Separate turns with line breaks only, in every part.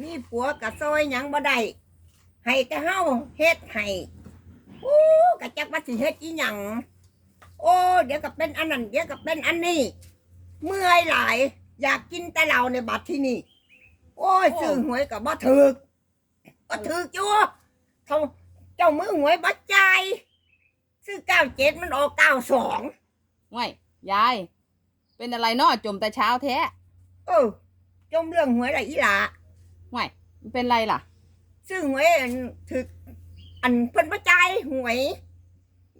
มีผัวกะซอยหยังบ่ได้ให้แต่เฮาเฮ็ดให้โอ้กะจักว่าสิเฮ็ดอีหยังโอ้เดี๋ยวก็เป็นอันนั้นเดี๋ยวก็เป็นอันนี้ เมื่อยหลาย อยากกินแต่เหล้าในบัดที่นี่ โอ้ย
โอ้
ซื้อหวยก็บ่ถูกบ่ถูกจ้ะเท่าเจ้ามือหวยบ่จ่ายซื้อ97มันออก92
ไม่ยาย เป็นอะไรเนาะจมแต่เช้าแท้
เออจมเรื่องหวยอะไรอีหล่ะ
ไม่มันเป็นไรล่ะ
ซื้อหวยอันถึกอันเพิ่นบ่จ่ายหวย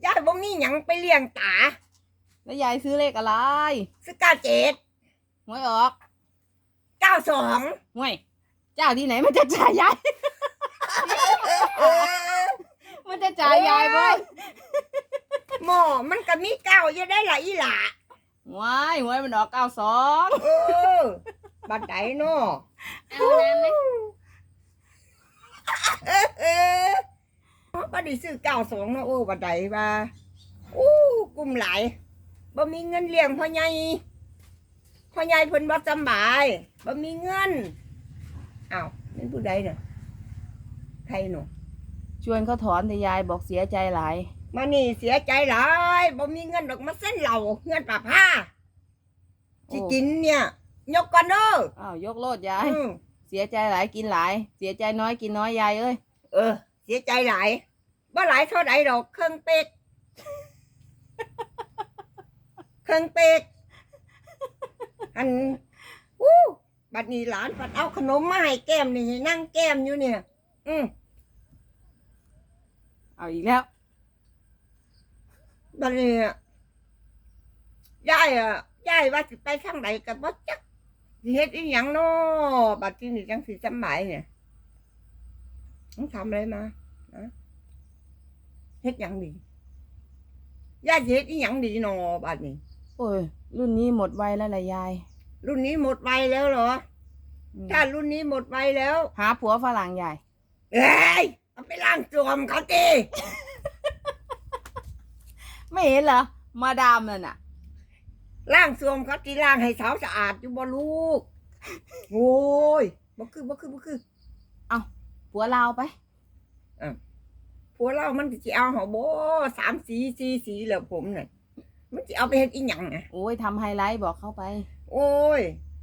ยายบ่มีหยังไปเลี้ยงตา
แล้วยายซื้อเลขอะไร
ซื้อเก้าเจ็ด
หวยออก
เก้าสอง
ห่วยเจ้าที่ไหนมันจะจ่ายยาย มันจะจ่ายยายบ่อย
หมอมันก็มีเก้าอยู่ได้ละอีหล่ะ
ว้ายหวยมันออกเก้าสอง
เออ บัดใดเนาะ
เอาน้ำไหม
เออเออบ่ได้ซื้อเก้าสองเนาะโอ้บัดใดว่าอู้กลุ่มหลายบ่มีเงินเลี้ยงพ่อใหญ่พ่อใหญ่เพิ่นบ่สำบายบ่มีเงินอ้าวนี่ผู้ใดเนี่ยใครเนาะ
ชวนเขาถอนแต่ยายบอกเสียใจหลาย
มานี่เสียใจหลายบ่มีเงินดอกมาเส้นเหล่าเงินป่าผ้าที่กินเนี่ย ยกก่อนเด้อ
อ้าวยกโลดยาย
อืม
เสียใจหลายกินหลาย เสียใจน้อยกินน้อยยายเอ้ย
เออ เสียใจหลายบ่หลายเท่าใดดอกเครื่องเป๊กเครื่องเป๊กอันอู้บัดนี้หลานปัดเอาขนมมาให้แก้มนี่นั่งแก้มอยู่เนี่ย อืม
เอาอีกแล้ว
บัดนี้อะยายอะยายว่าสิไปทางไหนกับบ่จัก สิเฮ็ดอีหยังเนาะบัดนี้นี่จังสิสำบายเนี่ยต้องทำอะไรมาฮะเฮ็ดหยังดียายสิเฮ็ดอีหยังดีเนาะบัดนี้
โอ้ย รุ่นนี้หมดวัยแล้วล่ะยาย
รุ่นนี้หมดวัยแล้วเหรอ
อืม
ถ้ารุ่นนี้หมดวัยแล้ว
หาผัวฝรั่งยาย
เอ้ยเอาไปล้างจวมเขาตี
ไม่เห็นเหรอ มาดามนั่นน่ะ
ล้างจวมเขาตีล้างให้สาวสะอาดอยู่บ่ลูก โอ้ยบ่คือบ่คือบ่คือ
ผัวลาวไป
ผัวเรามันสิเอาเหรอบ่สามสีสี่สีแล้วผมน่ะมันสิเอาไปเฮ็ดอีหยังอะ
โอ้ยทำไฮไลท์บอกเข้าไป
โอ้ย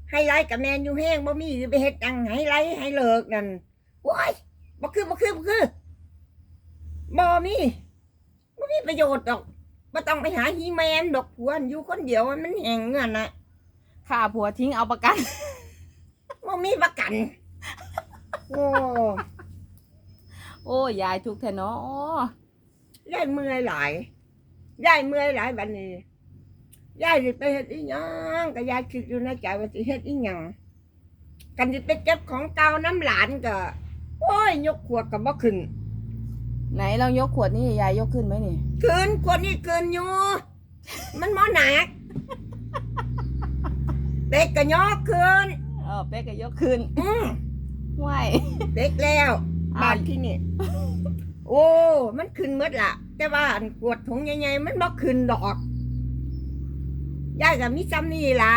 ไฮไลท์กับแมนอยู่แห้งบ่มีสิไปเฮ็ดหยังไฮไลท์ให้เลิกนั่นโอ้ยบ่คือบ่คือบ่คือบ่มีบ่มีประโยชน์ดอก บ่ต้องไปหาฮีแมนดอกผัวอยู่คนเดียวมันแหงเงินน่ะ
ค่าผัวทิ้งเอาประกัน
บ่มีประกัน โอ้
โอ้ยยายทุกข์แท้เนาะ
ยายเมื่อยหลายยายเมื่อยหลายบัดนี้ยายสิไปเฮ็ดอีหยังก็ยายคิดอยู่ในใจว่าสิเฮ็ดอีหยังกันสิไปเก็บของเก่าน้ำหลานก็โอ้ยยกขวดก็บ่ขึ้น
ไหนลองยกขวดนี่ยายยกขึ้นไหมนี่
คืนขวดนี่คืนอยู่ มันบ่หนักเด็กก็ยกคืน
เออเป๊กก็ยกขึ้น
อืม
ไหว
เด็กแล้ว
อ้าว
บ้านที่นี่ โอ้ มันขึ้นหมดละแต่ว่าอันขวดถุงใหญ่ๆมันบ่ขึ้นดอกยายก็มีซ้ำนี่ละ